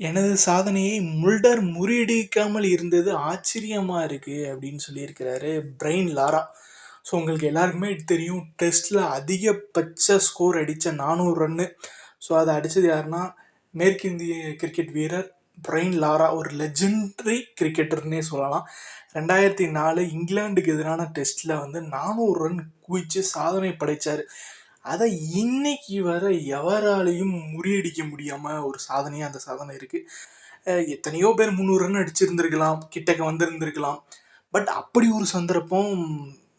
எனது சாதனையை முல்டர் முறியடிக்காமல் இருந்தது ஆச்சரியமாக இருக்குது அப்படின்னு சொல்லியிருக்கிறாரு பிரெயின் லாரா. ஸோ உங்களுக்கு எல்லாருக்குமே தெரியும் டெஸ்ட்டில் அதிகபட்ச ஸ்கோர் அடித்த நானூறு ரன்னு ஸோ அதை அடித்தது யாருன்னா மேற்கிந்திய கிரிக்கெட் வீரர் பிரெயின் லாரா. ஒரு லெஜெண்டரி கிரிக்கெட்டர்னே சொல்லலாம். ரெண்டாயிரத்தி நாலு இங்கிலாந்துக்கு எதிரான டெஸ்ட்டில் வந்து நானூறு ரன் குவிச்சு சாதனை படைத்தார் அதை இன்னைக்கு வர எவராலையும் முறியடிக்க முடியாமல் ஒரு சாதனையாக அந்த சாதனை இருக்குது எத்தனையோ பேர் முந்நூறு ரன் அடிச்சிருந்திருக்கலாம் கிட்டக்க வந்திருந்திருக்கலாம். பட் அப்படி ஒரு சந்தர்ப்பம்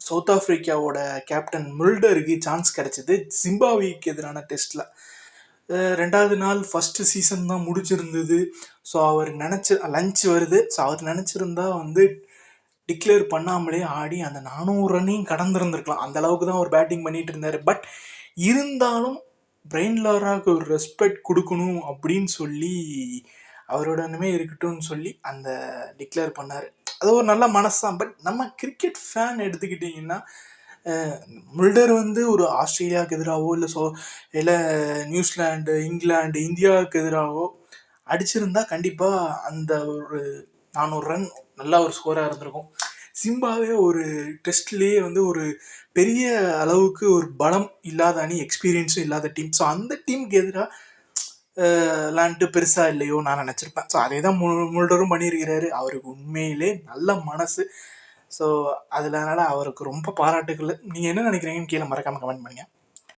சவுத் ஆஃப்ரிக்காவோட கேப்டன் முல்டருக்கு சான்ஸ் கிடைச்சது ஜிம்பாவிக்கு எதிரான டெஸ்ட்டில் ரெண்டாவது நாள் ஃபஸ்ட்டு சீசன் தான் முடிச்சிருந்தது. ஸோ அவர் நினச்ச லஞ்ச் வருது. ஸோ அவர் நினச்சிருந்தா வந்து டிக்ளேர் பண்ணாமலே ஆடி அந்த நானூறு ரன்னையும் கடந்திருந்திருக்கலாம். அந்த அளவுக்கு தான் அவர் பேட்டிங் பண்ணிட்டு இருந்தார். பட் இருந்தாலும் பிரெயின் லாராவுக்கு ஒரு ரெஸ்பெக்ட் கொடுக்கணும் அப்படின்னு சொல்லி அவரோட அவருடனுமே இருக்கட்டும்னு சொல்லி அந்த டிக்ளேர் பண்ணார். அது ஒரு நல்ல மனசு பட் நம்ம கிரிக்கெட் ஃபேன் எடுத்துக்கிட்டிங்கன்னா முல்டர் வந்து ஒரு ஆஸ்திரேலியாவுக்கு எதிராகவோ இல்லை சோ இல்லை நியூசிலாண்டு இங்கிலாந்து இந்தியாவுக்கு எதிராகவோ அடிச்சிருந்தா கண்டிப்பாக அந்த ஒரு நானூறு ரன் நல்ல ஒரு ஸ்கோராக இருந்திருக்கும். சிம்பாவே ஒரு டெஸ்ட்லேயே வந்து ஒரு பெரிய அளவுக்கு ஒரு பலம் இல்லாத அணி எக்ஸ்பீரியன்ஸும் இல்லாத டீம் ஸோ அந்த டீமுக்கு எதிராக லான்ட்டு பெருசாக இல்லையோ நான் நினச்சிருப்பேன். ஸோ அதே தான் முல் முல்டரும் பண்ணியிருக்கிறாரு. அவருக்கு உண்மையிலே நல்ல மனசு. ஸோ அதனால அவருக்கு ரொம்ப பாராட்டுக்கள் நீங்கள் என்ன நினைக்கிறீங்கன்னு கீழே மறக்காமல் கமெண்ட் பண்ணுங்கள்